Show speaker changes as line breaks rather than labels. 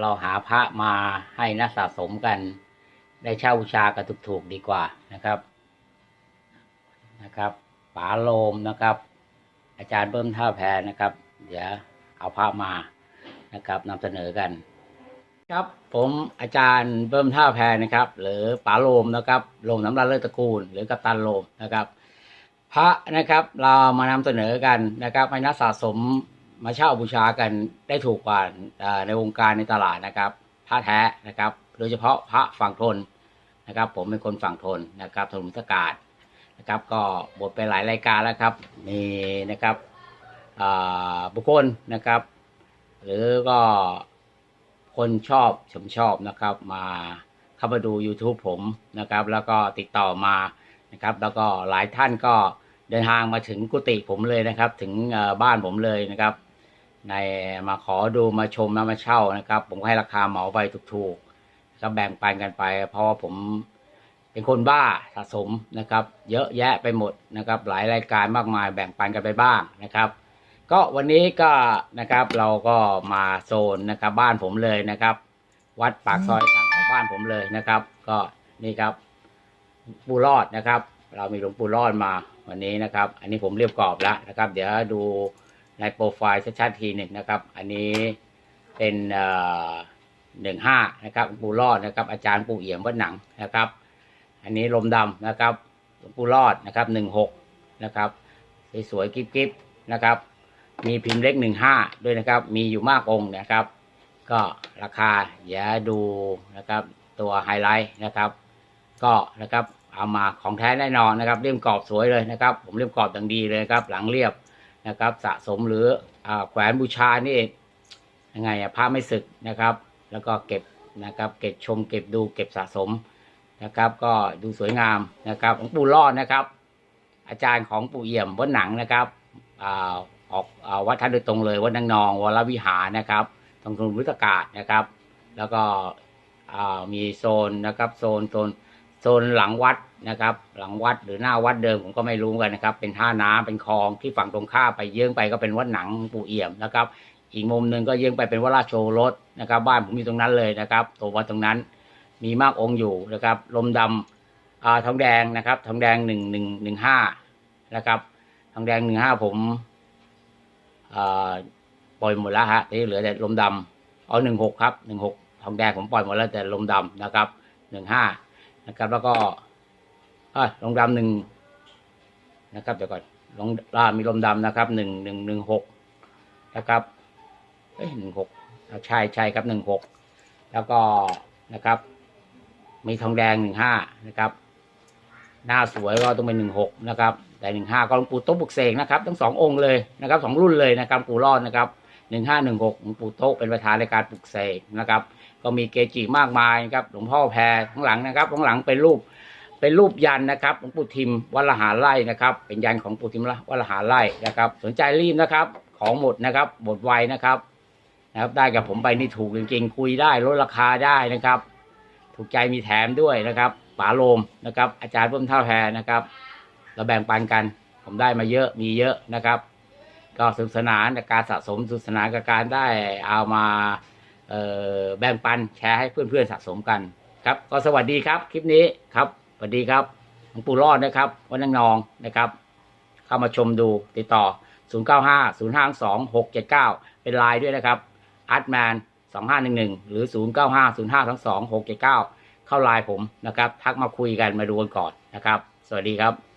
เราหาพระมาให้นักสะสมกัน ได้เช่าบูชากันถูกๆดีกว่านะครับนะครับป๋าโลมนะครับ อาจารย์เบิ้มท่าแพรนะครับ เดี๋ยวเอาพระมานะครับนำเสนอกัน ครับผมอาจารย์เบิ้มท่าแพรนะครับ หรือป๋าโลมนะครับโลมน้ำรันเลิศตระกูล หรือกัปตันโลมนะครับ พระนะครับเรามานำเสนอกันนะครับให้นักสะสม มาเช่าบูชากันได้ถูกกว่าในวงการในตลาดนะครับพระแท้นะครับ โดยเฉพาะพระฝั่งทนนะครับ ผมเป็นคนฝั่งทนนะครับถนนสกาดนะครับ ก็บทไปหลายรายการแล้วครับมีนะครับบุคคลนะครับ หรือก็คนชอบชมชอบนะครับ มาเข้ามาดู YouTube ผมนะครับ แล้วก็ติดต่อมานะครับ แล้วก็หลายท่านก็เดินทางมาถึงกุฏิผมเลยนะครับ ถึงบ้านผมเลยนะครับ ในมาขอดูมาชมมามาเช่านะครับ ผมให้ราคาเหมาไปถูกๆก็แบ่งปันกันไป เพราะว่าผมเป็นคนบ้าสะสมนะครับ เยอะแยะไปหมดนะครับ หลายรายการมากมายแบ่งปันกันไปบ้างนะครับ ก็วันนี้ก็นะครับเราก็มาโซนนะครับบ้านผมเลยนะครับ วัดปากซอยทางของบ้านผมเลยนะครับ ก็นี่ครับปูรอดนะครับ เรามีหลวงปู่รอดมาวันนี้นะครับ อันนี้ผมเรียบกรอบแล้วนะครับ เดี๋ยวดู ในโปรไฟล์ชัดๆทีหนึ่งนะครับ อันนี้เป็นหนึ่งห้านะครับปูรอดนะครับ อาจารย์ปูเอี่ยมวัดหนังนะครับ อันนี้ลมดำนะครับปูรอดนะครับหนึ่งหกนะครับสวยๆกิ๊บๆนะครับ มีพิมพ์เล็กหนึ่งห้าด้วยนะครับ มีอยู่มากองนะครับ ก็ราคาอย่าดูนะครับตัวไฮไลท์นะครับ ก็นะครับเอามาของแท้แน่นอนนะครับเลี่ยมกรอบสวยเลยนะครับ ผมเลี่ยมกรอบอย่างดีเลยครับ หลังเรียบ นะครับ สะสมหรืออแขวนบูชานี่ยังไงอะผ้าไม่สึกนะครับ แล้วก็เก็บนะครับเก็บชมเก็บดูเก็บสะสมนะครับ ก็ดูสวยงามนะครับของปู่รอดนะครับ อาจารย์ของปู่เอี่ยมวัดหนังนะครับออกวัดท่านโดยตรงเลยวัดนางนองวรวิหารนะครับตรงถนนวุฒกาศนะครับ แล้วก็มีโซนนะครับโซนโซน โซนหลังวัดนะครับ หลังวัดหรือหน้าวัดเดิมผมก็ไม่รู้กันนะครับ เป็นท่าน้ำเป็นคลองที่ฝั่งตรงข้ามไปเยื้องไปก็เป็นวัดหนังปู่เอี่ยมนะครับ อีกมุมหนึ่งก็เยื้องไปเป็นวัดราชโชรสนะครับ บ้านผมอยู่ตรงนั้นเลยนะครับตัววัดตรงนั้นมีมากองค์อยู่นะครับ ลมดำอ่าทองแดงนะครับ ทองแดงหนึ่งหนึ่งหนึ่งห้านะครับ ทองแดงหนึ่งห้าผมอ่าปล่อยหมดแล้วฮะที่เหลือแต่ลมดำเอาหนึ่งหกครับหนึ่งหกทองแดงผมปล่อยหมดแล้วแต่ลมดำนะครับหนึ่งห้า นะครับ แล้วก็อ่าลมดำหนึ่งนะครับเดี๋ยวก่อนลงอ่ามีลมดำนะครับหนึ่งหนึ่งหนึ่งหกนะครับเอ้ยหนึ่งหกใช่ใช่ครับหนึ่งหกแล้วก็นะครับ มีทองแดงหนึ่งห้านะครับ หน้าสวยก็ต้องเป็นหนึ่งหกนะครับ แต่หนึ่งห้าก็หลวงปู่โต๊ะบุกเสกนะครับ ทั้งสององค์เลยนะครับสองรุ่นเลยนะครับปู่รอดนะครับ หนึ่งห้าหนึ่งหกหลวงปู่โต๊ะเป็นประธานในการปลุกเสกนะครับ ก็มีเกจิมากมายครับ หลวงพ่อแพรข้างหลังนะครับข้างหลังเป็นรูปเป็นรูปยันนะครับหลวงปู่ทิมวัลหาไร่นะครับ เป็นยันของปู่ทิมวัลหาไร่นะครับ สนใจรีบนะครับ ของหมดนะครับหมดไวนะครับ นะครับได้กับผมไปนี่ถูกจริงๆคุยได้ลดราคาได้นะครับ ถูกใจมีแถมด้วยนะครับป๋าโลมนะครับ อาจารย์เพิ่มเท่าแพรนะครับ เราแบ่งปันกัน ผมได้มาเยอะมีเยอะนะครับ ก็สนุกสนานกับการสะสมสนุกสนานกับการได้เอามาแบ่งปันแชร์ให้เพื่อนๆสะสมกันครับ ก็สวัสดีครับ คลิปนี้ครับสวัสดีครับหลวงปู่รอดนะครับวัดนางนองนะครับ เข้ามาชมดูติดต่อ 0 9 5 0 5 2 6 7 9 เป็นไลน์ด้วยนะครับอาร์ตแมน2511 หรือ 0 9 5 0 5 2 6 7 9 เข้าไลน์ผมนะครับ ทักมาคุยกันมาดูกันก่อนนะครับ สวัสดีครับ